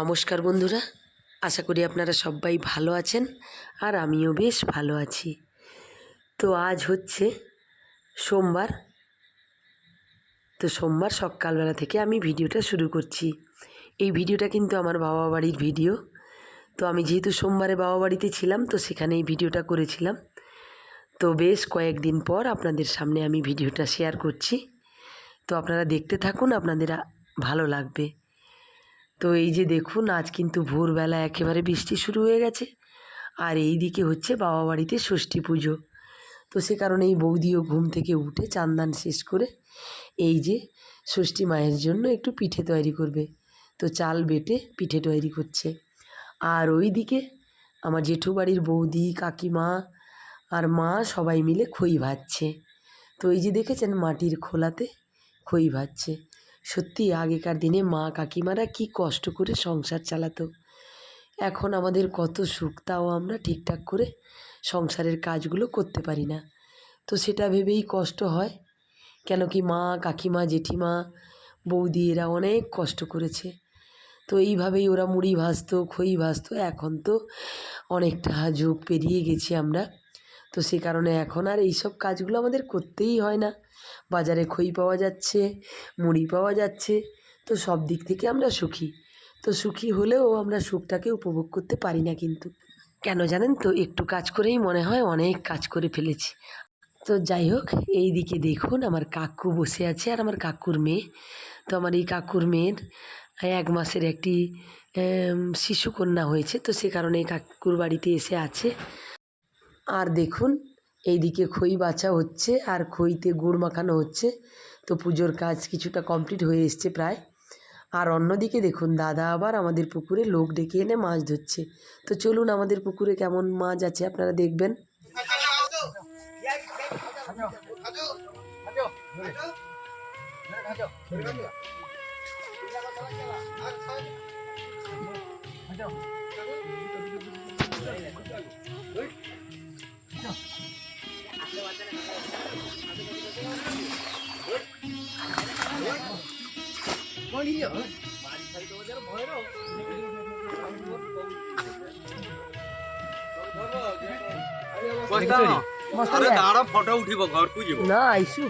নমস্কার বন্ধুরা, আশা করি আপনারা সবাই ভালো আছেন আর আমিও বেশ ভালো আছি। তো আজ হচ্ছে সোমবার, তো সোমবার সকালবেলা থেকে আমি ভিডিওটা শুরু করছি। এই ভিডিওটা কিন্তু আমার বাবা বাড়ির ভিডিও। তো আমি যেহেতু সোমবারে বাবা বাড়িতে ছিলাম, তো সেখানে এই ভিডিওটা করেছিলাম। তো বেশ কয়েকদিন পর আপনাদের সামনে আমি ভিডিওটা শেয়ার করছি। তো আপনারা দেখতে থাকুন, আপনাদের ভালো লাগবে। তো এই যে দেখুন, আজ কিন্তু ভোরবেলা একেবারে বৃষ্টি শুরু হয়ে গেছে। আর এই দিকে হচ্ছে বাবা বাড়িতে ষষ্ঠী পুজো। তো সে কারণে এই বৌদিও ঘুম থেকে উঠে চান্দান শেষ করে এই যে ষষ্ঠী মায়ের জন্য একটু পিঠে তৈরি করবে। তো চাল বেটে পিঠে তৈরি করছে। আর ওই দিকে আমার জেঠু বাড়ির বৌদি, কাকিমা আর মা সবাই মিলে খই ভাজছে। তো এই যে দেখেছেন মাটির খোলাতে খই ভাজছে। সত্যি আগেকার দিনে মা কাকিমারা কি কষ্ট করে সংসার চালাতো। এখন আমাদের কত সুখ, তাও আমরা ঠিকঠাক করে সংসারের কাজগুলো করতে পারি না। তো সেটা ভেবেই কষ্ট হয়। কেন কি মা, কাকিমা, জেঠিমা, বৌদি এরা অনেক কষ্ট করেছে। তো এইভাবেই ওরা মুড়ি ভাজতো, খই ভাজতো, এখন তো অনেকটা যুগ পেরিয়ে গেছি আমরা। তো সে কারণে এখন আর এইসব কাজগুলো আমাদের করতেই হয় না। বাজারে খই পাওয়া যাচ্ছে, মুড়ি পাওয়া যাচ্ছে, তো সব দিক থেকে আমরা সুখী। তো সুখী হলেও আমরা সুখটাকে উপভোগ করতে পারি না কিন্তু। কেন জানেন তো? একটু কাজ করেই মনে হয় অনেক কাজ করে ফেলেছি। তো যাই হোক, এই দিকে দেখুন আমার কাকু বসে আছে আর আমার কাকুর মেয়ে। তো আমার এই কাকুর মেয়ের এক মাসের একটি শিশুকন্যা হয়েছে, তো সে কারণে কাকুর বাড়িতে এসে আছে। আর দেখুন এইদিকে খই বাছা হচ্ছে আর খইতে গুড় মাখানো হচ্ছে। তো পুজোর কাজ কিছুটা কমপ্লিট হয়ে এসছে প্রায়। আর অন্যদিকে দেখুন, দাদা আবার আমাদের পুকুরে লোক ডেকে এনে মাছ ধরছে। তো চলুন, আমাদের পুকুরে কেমন মাছ আছে আপনারা দেখবেন। দাঁড়া ফটো উঠিব ঘরকু যাব না আইসু।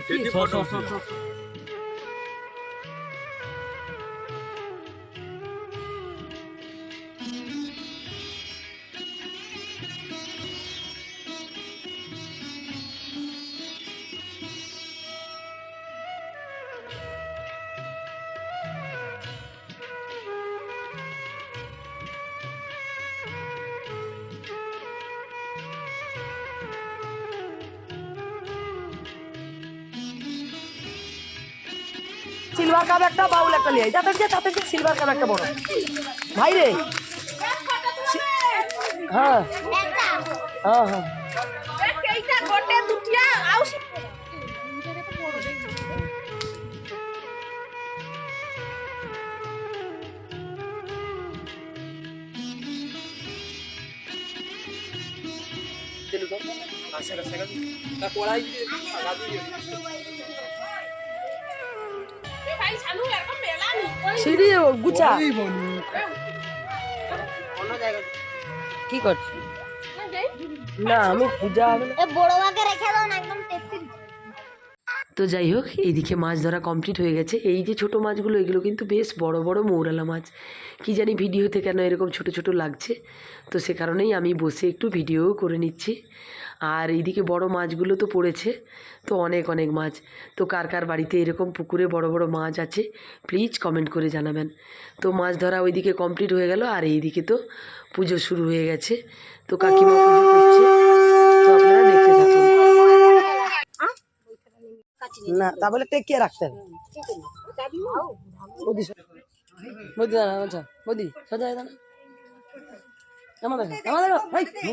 সিলভার কাপ একটা, বাউল একটা লিয়ে তাতে যে তাতে যে সিলভার কাপ একটা বড়। ভাই রে। হ্যাঁ। হ্যাঁ হ্যাঁ। সিঁড়ি গুছা কি করছিস না আমি পূজা হবে বড় মাকে রেখে দাও না একদম টেস্টি তো যাই হোক এইদিকে মাছ ধরা কমপ্লিট হয়ে গেছে। এই যে ছোট মাছগুলো এগুলো কিন্তু বেশ বড় বড় মৌরালা মাছ। কি জানি ভিডিওতে কেন এরকম ছোট ছোট লাগছে। তো সে কারণেই আমি বসে একটু ভিডিও করে নিচ্ছি। আর এইদিকে বড় মাছগুলো তো পড়েছে, তো অনেক অনেক মাছ। তো কার কার বাড়িতে এরকম পুকুরে বড় বড় মাছ আছে প্লিজ কমেন্ট করে জানাবেন। তো মাছ ধরা ওইদিকে কমপ্লিট হয়ে গেল, আর এইদিকে তো পুজো শুরু হয়ে গেছে। তো কাকিমা পুজো করছে না আমার দেখো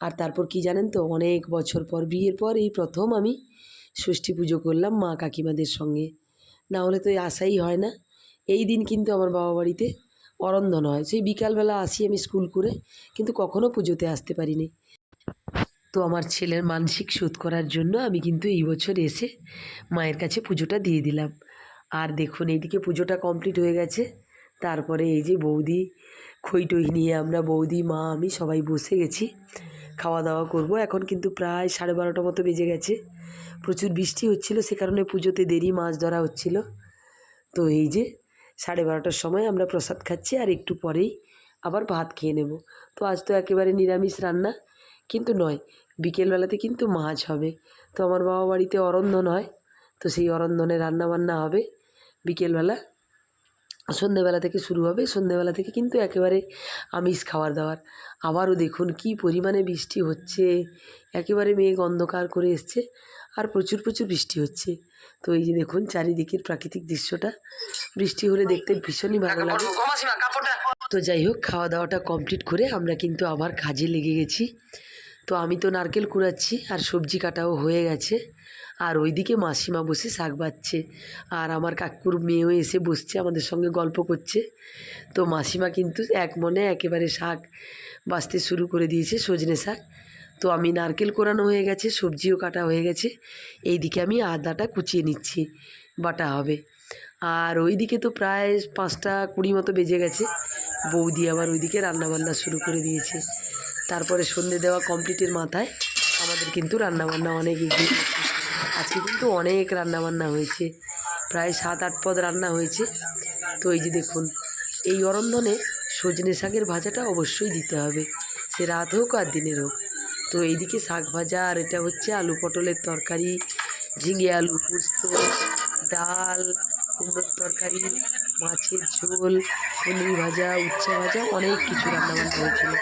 আর তারপর কি জানেন তো, অনেক বছর পর, বিয়ের পর এই প্রথম আমি ষষ্ঠী পুজো করলাম মা কাকিমাদের সঙ্গে। না হলে তো আসাই হয় না। এই দিন কিন্তু আমার বাবা বাড়িতে অরন্ধন হয়। সেই বিকালবেলা আসি আমি স্কুল করে, কিন্তু কখনো পুজোতে আসতে পারিনি। তো আমার ছেলের মানসিক শোধ করার জন্য আমি কিন্তু এই বছর এসে মায়ের কাছে পুজোটা দিয়ে দিলাম। আর দেখুন, এইদিকে পুজোটা কমপ্লিট হয়ে গেছে। তারপরে এই যে বৌদি, খই টই নিয়ে আমরা বৌদি, মা, আমি সবাই বসে গেছি। খাওয়া দাওয়া করব। এখন কিন্তু প্রায় সাড়ে বারোটা মতো বেজে গেছে। প্রচুর বৃষ্টি হচ্ছিল, সে কারণে পুজোতে দেরি মাছ ধরা হচ্ছিল। তো এই যে, সাড়ে বারোটার সময় আমরা প্রসাদ খাচ্ছি আর একটু পরেই আবার ভাত খেয়ে নেব। তো আজ তো একেবারে নিরামিষ রান্না, কিন্তু নয়, বিকেলবেলাতে কিন্তু মাছ হবে। তো আমার বাবা বাড়িতে অরন্ধন হয়, তো সেই অরন্ধনে রান্না বান্না হবে বিকেলবেলা। সন্ধেবেলা থেকে শুরু হবে, সন্ধেবেলা থেকে কিন্তু একেবারে আমিষ খাওয়ার দাবার আবারও দেখুন কি পরিমাণে বৃষ্টি হচ্ছে। একেবারে মেঘ অন্ধকার করে এসছে আর প্রচুর প্রচুর বৃষ্টি হচ্ছে। তো এই যে দেখুন চারিদিকের প্রাকৃতিক দৃশ্যটা, বৃষ্টি হলে দেখতে ভীষণই ভালো লাগে। তো যাই হোক, খাওয়া দাওয়াটা কমপ্লিট করে আমরা কিন্তু আবার কাজে লেগে গেছি। তো আমি তো নারকেল কুড়াচ্ছি আর সবজি কাটাও হয়ে গেছে। আর ওইদিকে মাসিমা বসে শাক বাচ্ছে। আর আমার কাকুর মেয়েও এসে বসছে, আমাদের সঙ্গে গল্প করছে। তো মাসিমা কিন্তু এক মনে একেবারে শাক বাছতে শুরু করে দিয়েছে, সজনে শাক। তো আমি নারকেল কোরানো হয়ে গেছে, সবজিও কাটা হয়ে গেছে। এইদিকে আমি আদাটা কুচিয়ে নিচ্ছি, বাটা হবে। আর ওইদিকে তো প্রায় পাঁচটা কুড়ি মতো বেজে গেছে। বৌদি আবার ওইদিকে রান্নাবান্না শুরু করে দিয়েছে। তারপরে সন্ধে দেওয়া কমপ্লিটের মাথায় আমাদের কিন্তু রান্নাবান্না অনেক এগিয়ে আজকে কিন্তু অনেক রান্নাবান্না হয়েছে। প্রায় সাত, আট পদ রান্না হয়েছে। তো এই যে দেখুন, এই অরন্ধনে সজনে শাকের ভাজাটা অবশ্যই দিতে হবে। সে রাত হোক আর দিনের হোক। তো এইদিকে শাক ভাজা, আর এটা হচ্ছে আলু পটলের তরকারি, ঝিঙে আলু পোস্ত, ডাল, কুমড়োর তরকারি, মাছের ঝোল, পনির ভাজা, উচ্ছে ভাজা, অনেক কিছু রান্নাবান্না হয়েছিল।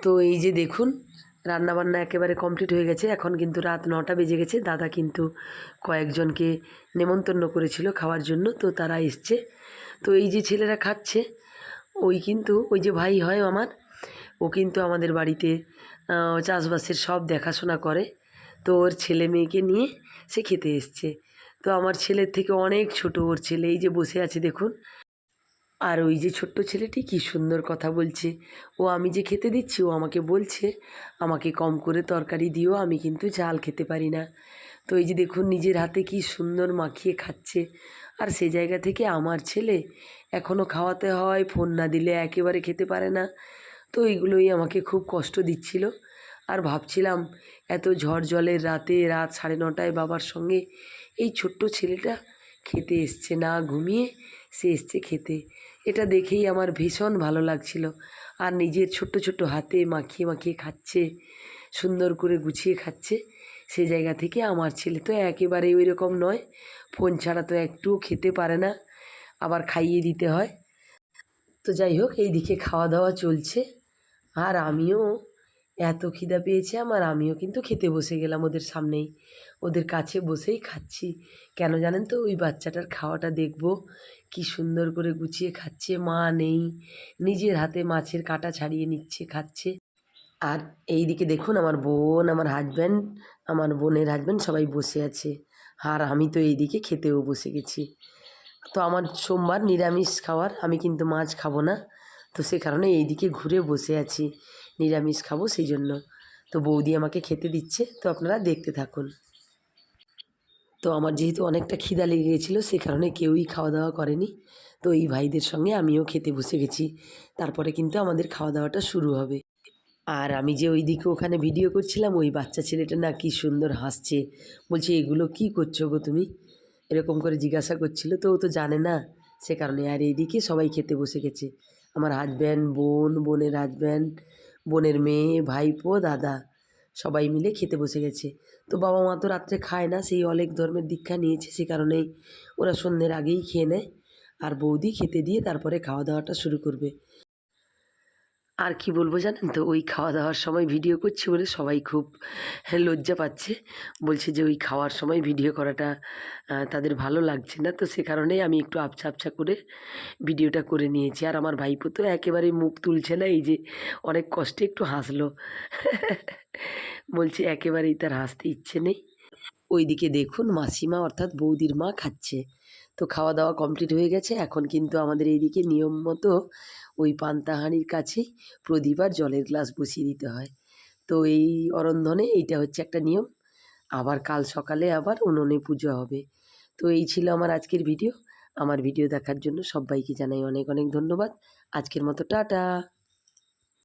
তো এই যে দেখুন রান্নাবান্না একেবারে কমপ্লিট হয়ে গেছে। এখন কিন্তু রাত নটা বেজে গেছে। দাদা কিন্তু কয়েকজনকে নেমন্তন্ন করেছিল খাওয়ার জন্য, তো তারা এসছে। তো এই যে ছেলেরা খাচ্ছে, ওই কিন্তু, ওই যে ভাই হয় আমার, ও কিন্তু আমাদের বাড়িতে চাষবাসের সব দেখাশোনা করে। তো ওর ছেলে মেয়েকে নিয়ে সে খেতে এসছে। তো আমার ছেলের থেকে অনেক ছোট ওর ছেলে, এই যে বসে আছে দেখুন। আর ওই যে ছোট্ট ছেলেটি কি সুন্দর কথা বলছে। ও আমি যে খেতে দিচ্ছি, ও আমাকে বলছে, আমাকে কম করে তরকারি দিও, আমি কিন্তু ঝাল খেতে পারি না। তো এই যে দেখুন, নিজের হাতে কি সুন্দর মাখিয়ে খাচ্ছে। আর সে জায়গা থেকে আমার ছেলে এখনও খাওয়াতে হয়, ফোন না দিলে একেবারে খেতে পারে না। তো এইগুলোই আমাকে খুব কষ্ট দিচ্ছিল। আর ভাবছিলাম, এত ঝড় জলের রাতে রাত সাড়ে নটায় বাবার সঙ্গে এই ছোট্ট ছেলেটা খেতে এসছে না, ঘুমিয়ে সে এসছে খেতে। এটা দেখেই আমার ভীষণ ভালো লাগছিল। আর নিজের ছোট্ট ছোট্ট হাতে মাখিয়ে মাখিয়ে খাচ্ছে, সুন্দর করে গুছিয়ে খাচ্ছে। সে জায়গা থেকে আমার ছেলে তো একেবারেই ওই রকম নয়। ফোন ছাড়া তো একটুও খেতে পারে না, আবার খাইয়ে দিতে হয়। তো যাই হোক এই দিকে খাওয়া দাওয়া চলছে। আর আমিও এত খিদা পেয়েছে আমার, আমিও কিন্তু খেতে বসে গেলাম ওদের সামনেই। ওদের কাছে বসেই খাচ্ছি। কেন জানেন তো, ওই বাচ্চাটার খাওয়াটা দেখব। কি সুন্দর করে গুছিয়ে খাচ্ছে, মা নেই। নিজের হাতে মাছের কাঁটা ছাড়িয়ে নিচ্ছে, খাচ্ছে। আর এই দিকে দেখুন, আমার বোন, আমার হাজব্যান্ড আমার বোনের হাজব্যান্ড সবাই বসে আছে। আর আমি তো এই দিকে খেতেও বসে গেছি। তো আমার সোমবার নিরামিষ খাওয়ার, আমি কিন্তু মাছ খাব না। তো সে কারণে এইদিকে ঘুরে বসে আছি। নিরামিষ খাব সেই জন্য তো বৌদি আমাকে খেতে দিচ্ছে, তো আপনারা দেখতে থাকুন। তো আমার যেহেতু অনেকটা খিদা লেগে গেছিল, সে কারণে কেউই খাওয়া দাওয়া করেনি। তো এই ভাইদের সঙ্গে আমিও খেতে বসে গেছি। তারপরে কিন্তু আমাদের খাওয়া দাওয়াটা শুরু হবে। আর আমি যে ওই দিকে ওখানে ভিডিও করছিলাম, ওই বাচ্চা ছেলেটা না কি সুন্দর হাসছে। বলছে, এগুলো কি করছ গো তুমি? এরকম করে জিজ্ঞাসা করছিল, তো ও তো জানে না। সে কারণে আর এইদিকে সবাই খেতে বসে গেছে। আমার হাজব্যান্ড বোন, বোনের হাজব্যান্ড বোনের মেয়ে, ভাইপো, দাদা সবাই মিলে খেতে বসে গেছে। তো বাবা মা তো রাত্রে খায় না, সেই অনেক ধর্মের দীক্ষা নিয়েছে সে কারণেই। ওরা সন্ধ্যের আগেই খেয়ে নেয় আর বৌদি খেতে দিয়ে তারপরে খাওয়া দাওয়াটা শুরু করবে। আর কি বলব জানেন তো? ওই খাওয়া দাওয়ার সময় ভিডিও করছি বলে সবাই খুব লজ্জা পাচ্ছে। বলছে যে ওই খাওয়ার সময় ভিডিও করাটা তাদের ভালো লাগছে না। তো সে কারণেই আমি একটু আবছা আবছা করে ভিডিওটা করে নিয়েছি। আর আমার ভাইপো তো একেবারে মুখ তুলছে না, এই যে অনেক কষ্টে একটু হাসলো। বলছে একেবারেই তার হাসতে ইচ্ছে নেই। ওইদিকে দেখুন মাসিমা অর্থাৎ বৌদির মা খাচ্ছে। তো খাওয়া দাওয়া কমপ্লিট হয়ে গেছে। এখন কিন্তু আমাদের এইদিকে নিয়ম মতো ওই পান্তা হাঁড়ির কাছেই প্রদীপ আর জলের গ্লাস বসিয়ে দিতে হয়। তো এই অরন্ধনে এইটা হচ্ছে একটা নিয়ম। আবার কাল সকালে আবার উনুনে পুজো হবে। তো এই ছিল আমার আজকের ভিডিও। আমার ভিডিও দেখার জন্য সবাইকে জানাই অনেক অনেক ধন্যবাদ। আজকের মতো টাটা।